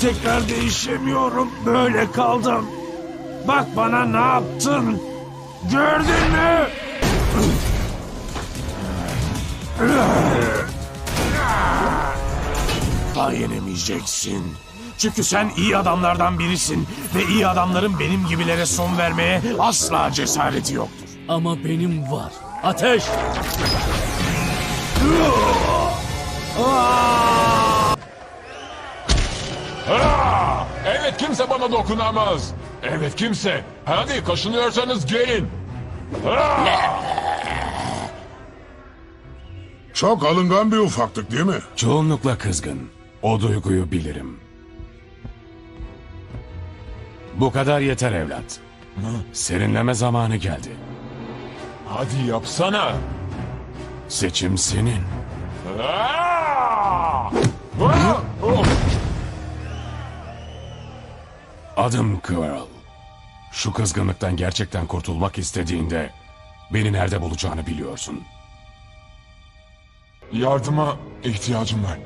Tekrar değişemiyorum. Böyle kaldım. Bak bana ne yaptın. Gördün mü? Daha yenemeyeceksin. Çünkü sen iyi adamlardan birisin ve iyi adamların benim gibilere son vermeye asla cesareti yoktur. Ama benim var. Ateş! Ha! Evet kimse bana dokunamaz. Evet kimse. Hadi kaşınıyorsanız gelin. Ha! Çok alıngan bir ufaklık değil mi? Çoğunlukla kızgın. O duyguyu bilirim. Bu kadar yeter evlat. Serinleme zamanı geldi. Hadi yapsana. Seçim senin. Adım Quirrell. Şu kızgınlıktan gerçekten kurtulmak istediğinde beni nerede bulacağını biliyorsun. Yardıma ihtiyacım var.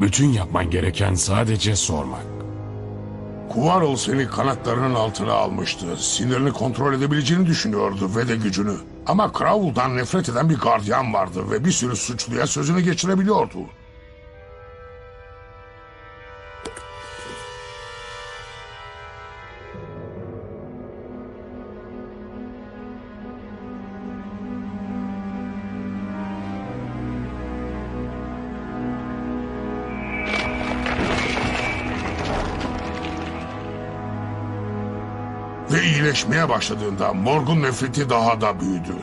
Bütün yapman gereken sadece sormak. Kuvarol seni kanatlarının altına almıştı. Sinirini kontrol edebileceğini düşünüyordu ve de gücünü. Ama Crowell'dan nefret eden bir gardiyan vardı ve bir sürü suçluya sözünü geçirebiliyordu. Ve iyileşmeye başladığında Morg'un nefreti daha da büyüdü.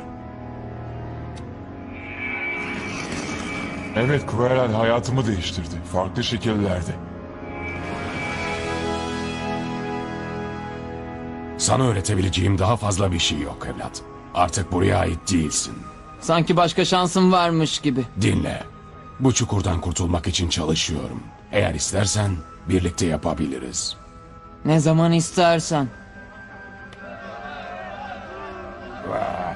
Evet Querel hayatımı değiştirdi. Farklı şekillerde. Sana öğretebileceğim daha fazla bir şey yok evlat. Artık buraya ait değilsin. Sanki başka şansım varmış gibi. Dinle. Bu çukurdan kurtulmak için çalışıyorum. Eğer istersen birlikte yapabiliriz. Ne zaman istersen.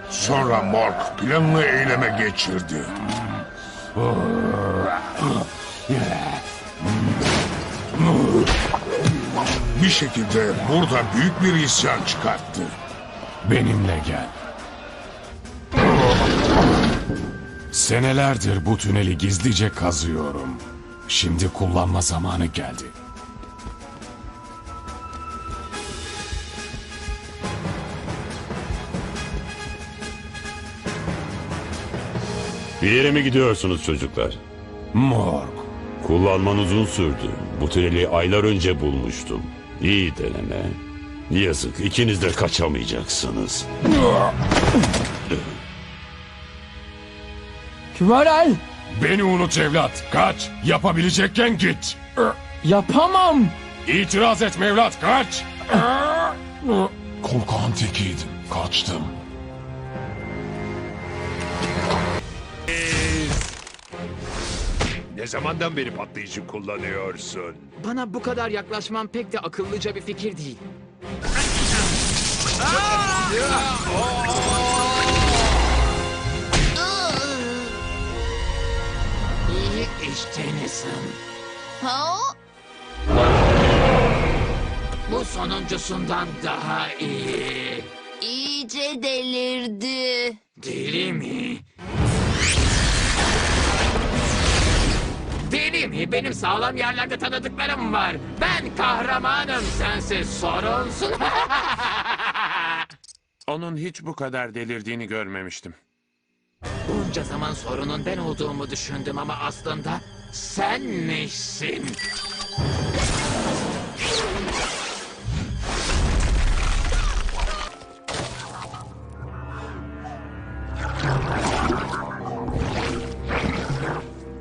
Sonra Morg planını eyleme geçirdi. Bir şekilde burada büyük bir isyan çıkarttı. Benimle gel. Senelerdir bu tüneli gizlice kazıyorum. Şimdi kullanma zamanı geldi. Bir yere mi gidiyorsunuz çocuklar? Morg. Kullanman uzun sürdü. Bu tüneli aylar önce bulmuştum. İyi deneme. Yazık ikiniz de kaçamayacaksınız. Kümerel! Beni unut evlat. Kaç. Yapabilecekken git. Yapamam! İtiraz etme evlat. Kaç. Korkağın tekiydim. Kaçtım. Ne zamandan beri patlayıcı kullanıyorsun? Bana bu kadar yaklaşman pek de akıllıca bir fikir değil. İyi iştenizim. Ha? Bu sonuncusundan daha iyi. İyice delirdi. Deli mi? Deli mi? Benim sağlam yerlerde tanıdıklarım var. Ben kahramanım, sensiz sorunsun. Onun hiç bu kadar delirdiğini görmemiştim. Bunca zaman sorunun ben olduğumu düşündüm ama aslında senmişsin.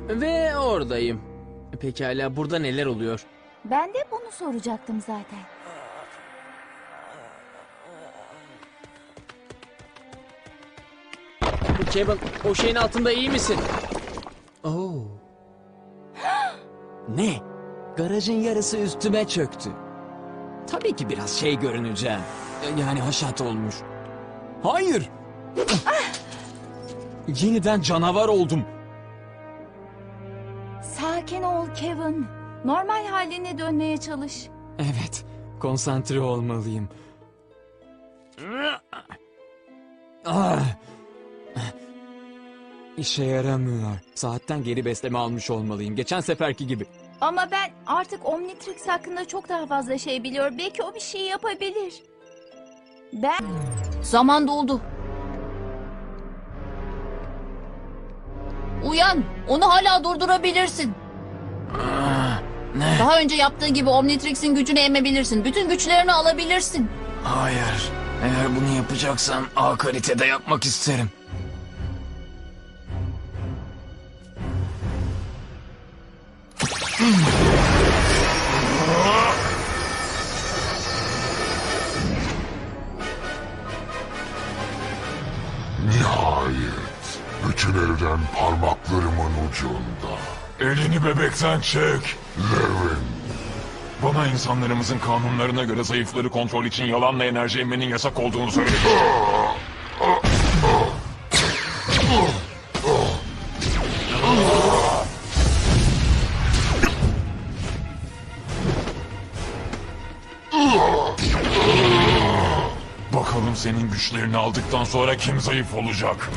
Ve oradayım. Pekala burada neler oluyor? Ben de bunu soracaktım zaten. Kevin o şeyin altında iyi misin? Oo. Ne? Garajın yarısı üstüme çöktü. Tabii ki biraz şey görüneceğim. Yani haşat olmuş. Hayır. Yeniden canavar oldum. Sakin ol Kevin. Normal haline dönmeye çalış. Evet, konsantre olmalıyım. Ah! İşe yaramıyor. Saatten geri besleme almış olmalıyım. Geçen seferki gibi. Ama ben artık Omnitrix hakkında çok daha fazla şey biliyor. Belki o bir şey yapabilir. Ben... Zaman doldu. Uyan. Onu hala durdurabilirsin. Daha önce yaptığın gibi Omnitrix'in gücünü emebilirsin. Bütün güçlerini alabilirsin. Hayır. Eğer bunu yapacaksan A kalitede yapmak isterim. Elini bebekten çek. Levin. Bana insanlarımızın kanunlarına göre zayıfları kontrol için yalanla enerji emmenin yasak olduğunu söyledi. Bakalım senin güçlerini aldıktan sonra kim zayıf olacak?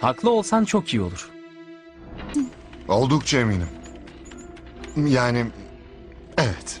Haklı olsan çok iyi olur. Oldukça eminim. Yani evet.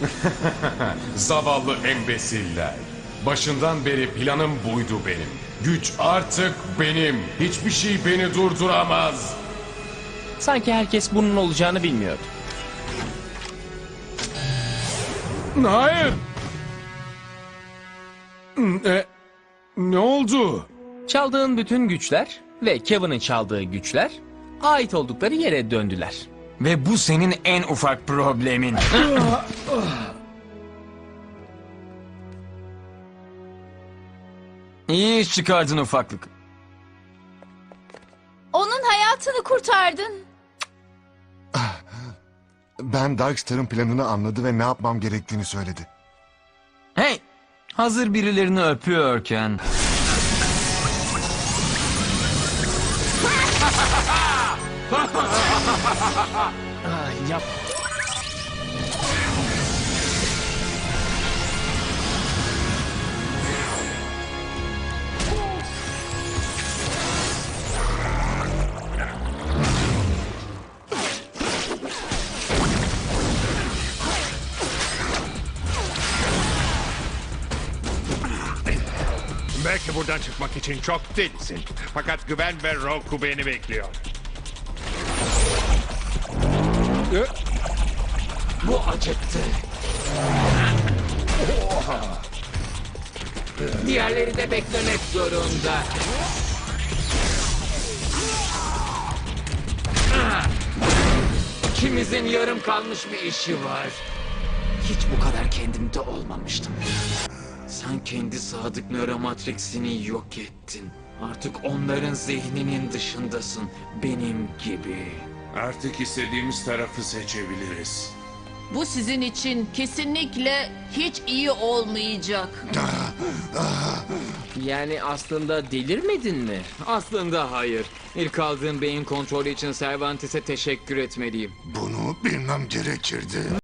Zavallı embesiller. Başından beri planım buydu benim. Güç artık benim. Hiçbir şey beni durduramaz. Sanki herkes bunun olacağını bilmiyordu. Hayır. Ne, ne oldu? Çaldığın bütün güçler ve Kevin'in çaldığı güçler ait oldukları yere döndüler. Ve bu senin en ufak problemin. İyi iş çıkardın ufaklık. Onun hayatını kurtardın. Ben Darkstar'ın planını anladı ve ne yapmam gerektiğini söyledi. Hey! Hazır birilerini öpüyorken... Ah, yap. Belki buradan çıkmak için çok delisin. Fakat güven ve Roku beni bekliyor. Bu acıttı. Diğerleri de beklemek zorunda. İkimizin yarım kalmış bir işi var. Hiç bu kadar kendimde olmamıştım. Sen kendi sadık nöromatriksini yok ettin. Artık onların zihninin dışındasın. Benim gibi. Artık istediğimiz tarafı seçebiliriz. Bu sizin için kesinlikle hiç iyi olmayacak. Yani aslında delirmedin mi? Aslında hayır. İlk aldığım beyin kontrolü için Cervantes'e teşekkür etmeliyim. Bunu bilmem gerekirdi.